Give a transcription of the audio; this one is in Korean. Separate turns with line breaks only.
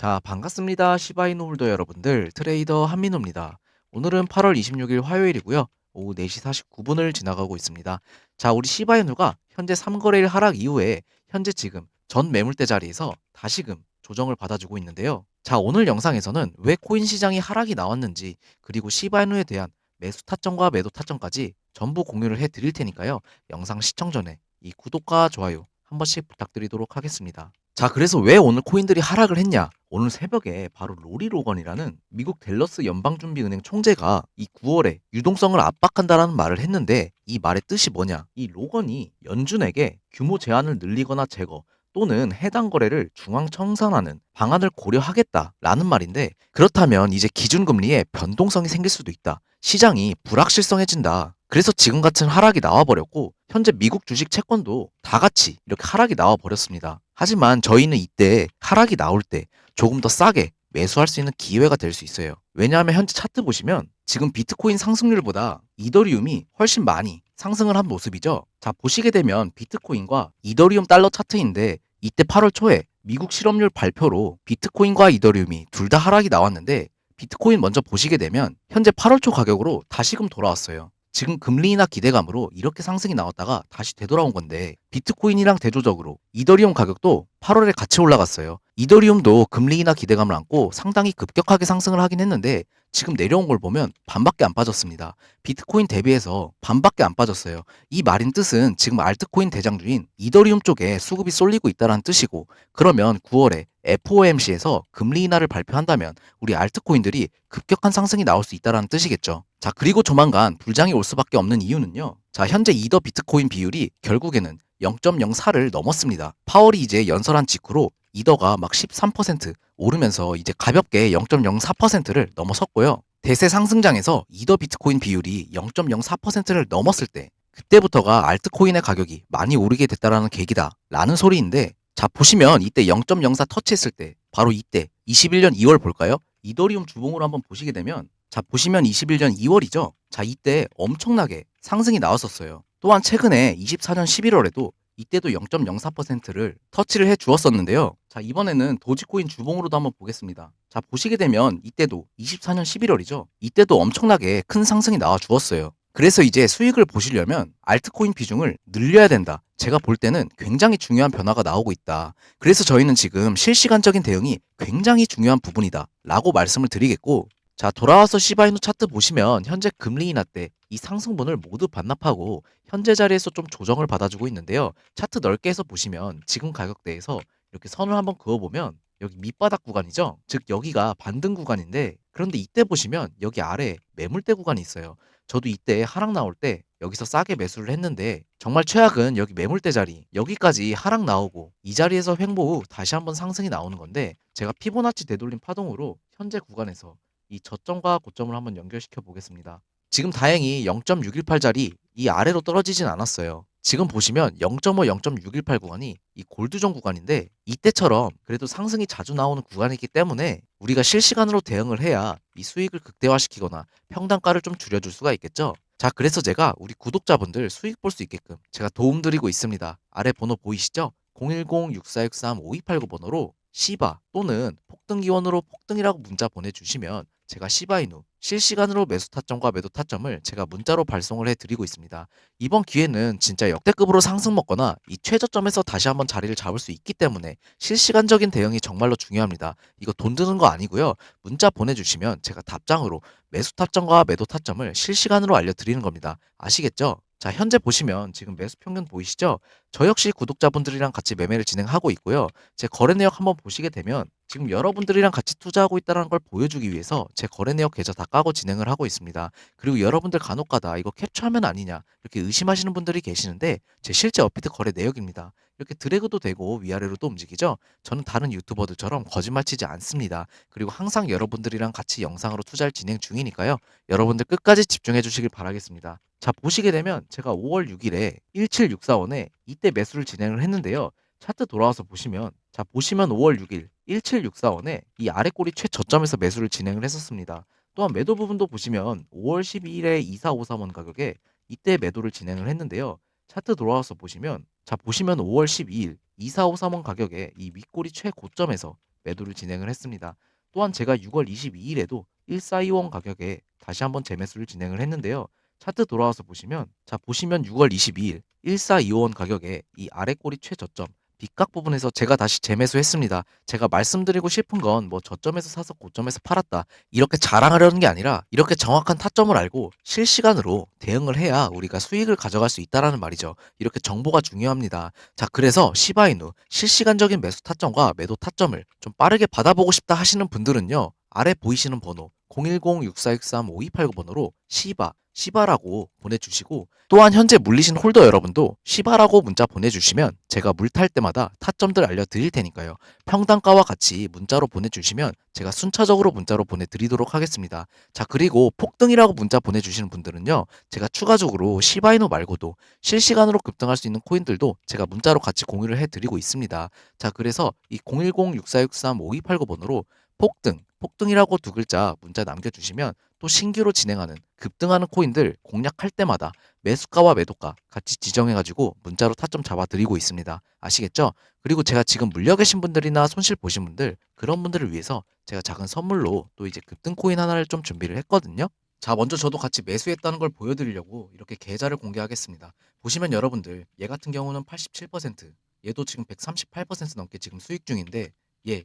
자, 반갑습니다. 시바이노 홀더 여러분들, 트레이더 한민호입니다. 오늘은 8월 26일 화요일이고요. 오후 4시 49분을 지나가고 있습니다. 자, 우리 시바이노가 현재 3거래일 하락 이후에 현재 지금 전 매물대 자리에서 다시금 조정을 받아주고 있는데요. 자, 오늘 영상에서는 왜 코인 시장이 하락이 나왔는지 그리고 시바이노에 대한 매수 타점과 매도 타점까지 전부 공유를 해 드릴 테니까요. 영상 시청 전에 이 구독과 좋아요 한 번씩 부탁드리도록 하겠습니다. 자, 그래서 왜 오늘 코인들이 하락을 했냐? 오늘 새벽에 바로 로리 로건이라는 미국 댈러스 연방준비은행 총재가 이 9월에 유동성을 압박한다라는 말을 했는데 이 말의 뜻이 뭐냐? 이 로건이 연준에게 규모 제한을 늘리거나 제거 또는 해당 거래를 중앙 청산하는 방안을 고려하겠다라는 말인데 그렇다면 이제 기준금리에 변동성이 생길 수도 있다. 시장이 불확실성해진다. 그래서 지금 같은 하락이 나와버렸고 현재 미국 주식 채권도 다 같이 이렇게 하락이 나와버렸습니다. 하지만 저희는 이때 하락이 나올 때 조금 더 싸게 매수할 수 있는 기회가 될 수 있어요. 왜냐하면 현재 차트 보시면 지금 비트코인 상승률보다 이더리움이 훨씬 많이 상승을 한 모습이죠. 자, 보시게 되면 비트코인과 이더리움 달러 차트인데 이때 8월 초에 미국 실업률 발표로 비트코인과 이더리움이 둘 다 하락이 나왔는데 비트코인 먼저 보시게 되면 현재 8월 초 가격으로 다시금 돌아왔어요. 지금 금리 인하 기대감으로 이렇게 상승이 나왔다가 다시 되돌아온 건데 비트코인이랑 대조적으로 이더리움 가격도 8월에 같이 올라갔어요. 이더리움도 금리 인하 기대감을 안고 상당히 급격하게 상승을 하긴 했는데 지금 내려온 걸 보면 반밖에 안 빠졌습니다. 비트코인 대비해서 반밖에 안 빠졌어요. 이 말인 뜻은 지금 알트코인 대장주인 이더리움 쪽에 수급이 쏠리고 있다는 뜻이고 그러면 9월에 FOMC에서 금리 인하를 발표한다면 우리 알트코인들이 급격한 상승이 나올 수 있다는 뜻이겠죠. 자, 그리고 조만간 불장이 올 수밖에 없는 이유는요. 자, 현재 이더 비트코인 비율이 결국에는 0.04를 넘었습니다. 파월이 이제 연설한 직후로 이더가 막 13% 오르면서 이제 가볍게 0.04%를 넘어섰고요. 대세 상승장에서 이더 비트코인 비율이 0.04%를 넘었을 때 그때부터가 알트코인의 가격이 많이 오르게 됐다라는 계기다 라는 소리인데 자 보시면 이때 0.04 터치했을 때 바로 이때 21년 2월 볼까요? 이더리움 주봉으로 한번 보시게 되면 자 보시면 21년 2월이죠. 자 이때 엄청나게 상승이 나왔었어요. 또한 최근에 24년 11월에도 이때도 0.04%를 터치를 해 주었었는데요. 자, 이번에는 도지코인 주봉으로도 한번 보겠습니다. 자, 보시게 되면 이때도 24년 11월이죠. 이때도 엄청나게 큰 상승이 나와 주었어요. 그래서 이제 수익을 보시려면 알트코인 비중을 늘려야 된다. 제가 볼 때는 굉장히 중요한 변화가 나오고 있다. 그래서 저희는 지금 실시간적인 대응이 굉장히 중요한 부분이다. 라고 말씀을 드리겠고, 자, 돌아와서 시바이누 차트 보시면 현재 금리 인하 때 이 상승분을 모두 반납하고 현재 자리에서 좀 조정을 받아주고 있는데요. 차트 넓게 해서 보시면 지금 가격대에서 이렇게 선을 한번 그어보면 여기 밑바닥 구간이죠. 즉 여기가 반등 구간인데 그런데 이때 보시면 여기 아래 매물대 구간이 있어요. 저도 이때 하락 나올 때 여기서 싸게 매수를 했는데 정말 최악은 여기 매물대 자리 여기까지 하락 나오고 이 자리에서 횡보 후 다시 한번 상승이 나오는 건데 제가 피보나치 되돌림 파동으로 현재 구간에서 이 저점과 고점을 한번 연결시켜 보겠습니다. 지금 다행히 0.618짜리 이 아래로 떨어지진 않았어요. 지금 보시면 0.5, 0.618 구간이 이 골드존 구간인데 이때처럼 그래도 상승이 자주 나오는 구간이기 때문에 우리가 실시간으로 대응을 해야 이 수익을 극대화시키거나 평단가를 좀 줄여줄 수가 있겠죠. 자, 그래서 제가 우리 구독자분들 수익 볼 수 있게끔 제가 도움드리고 있습니다. 아래 번호 보이시죠? 010-6463-5289 번호로 시바 또는 폭등 기원으로 폭등이라고 문자 보내주시면 제가 시바이누 실시간으로 매수 타점과 매도 타점을 제가 문자로 발송을 해드리고 있습니다. 이번 기회는 진짜 역대급으로 상승 먹거나 이 최저점에서 다시 한번 자리를 잡을 수 있기 때문에 실시간적인 대응이 정말로 중요합니다. 이거 돈 드는 거 아니고요. 문자 보내주시면 제가 답장으로 매수 타점과 매도 타점을 실시간으로 알려드리는 겁니다. 아시겠죠? 자, 현재 보시면 지금 매수 평균 보이시죠? 저 역시 구독자분들이랑 같이 매매를 진행하고 있고요. 제 거래 내역 한번 보시게 되면 지금 여러분들이랑 같이 투자하고 있다는 걸 보여주기 위해서 제 거래 내역 계좌 다 까고 진행을 하고 있습니다. 그리고 여러분들 간혹가다 이거 캡처하면 아니냐 이렇게 의심하시는 분들이 계시는데 제 실제 업비트 거래 내역입니다. 이렇게 드래그도 되고 위아래로도 움직이죠. 저는 다른 유튜버들처럼 거짓말 치지 않습니다. 그리고 항상 여러분들이랑 같이 영상으로 투자를 진행 중이니까요. 여러분들 끝까지 집중해 주시길 바라겠습니다. 자, 보시게 되면 제가 5월 6일에 17645원에 이때 매수를 진행을 했는데요. 차트 돌아와서 보시면 자, 보시면 5월 6일 17645원에 이 아래 꼬리 최저점에서 매수를 진행을 했었습니다. 또한 매도 부분도 보시면 5월 12일에 2453원 가격에 이때 매도를 진행을 했는데요. 차트 돌아와서 보시면 자 보시면 5월 12일 2453원 가격에 이 윗꼬리 최고점에서 매도를 진행을 했습니다. 또한 제가 6월 22일에도 1425원 가격에 다시 한번 재매수를 진행을 했는데요. 차트 돌아와서 보시면 자 보시면 6월 22일 1425원 가격에 이 아래 꼬리 최저점 빗각 부분에서 제가 다시 재매수했습니다. 제가 말씀드리고 싶은 건 뭐 저점에서 사서 고점에서 팔았다 이렇게 자랑하려는 게 아니라 이렇게 정확한 타점을 알고 실시간으로 대응을 해야 우리가 수익을 가져갈 수 있다라는 말이죠. 이렇게 정보가 중요합니다. 자 그래서 시바이누 실시간적인 매수 타점과 매도 타점을 좀 빠르게 받아보고 싶다 하시는 분들은요. 아래 보이시는 번호 010-6463-5289번호로 시바 시바라고 보내주시고 또한 현재 물리신 홀더 여러분도 시바라고 문자 보내주시면 제가 물 탈 때마다 타점들 알려드릴 테니까요. 평단가와 같이 문자로 보내주시면 제가 순차적으로 문자로 보내드리도록 하겠습니다. 자 그리고 폭등이라고 문자 보내주시는 분들은요. 제가 추가적으로 시바이노 말고도 실시간으로 급등할 수 있는 코인들도 제가 문자로 같이 공유를 해드리고 있습니다. 자 그래서 이 010-6463-5289번호로 폭등, 폭등이라고 두 글자 문자 남겨주시면 또 신규로 진행하는 급등하는 코인들 공략할 때마다 매수가와 매도가 같이 지정해가지고 문자로 타점 잡아드리고 있습니다. 아시겠죠? 그리고 제가 지금 물려 계신 분들이나 손실 보신 분들 그런 분들을 위해서 제가 작은 선물로 또 이제 급등 코인 하나를 좀 준비를 했거든요. 자, 먼저 저도 같이 매수했다는 걸 보여드리려고 이렇게 계좌를 공개하겠습니다. 보시면 여러분들 얘 같은 경우는 87%, 얘도 지금 138% 넘게 지금 수익 중인데 얘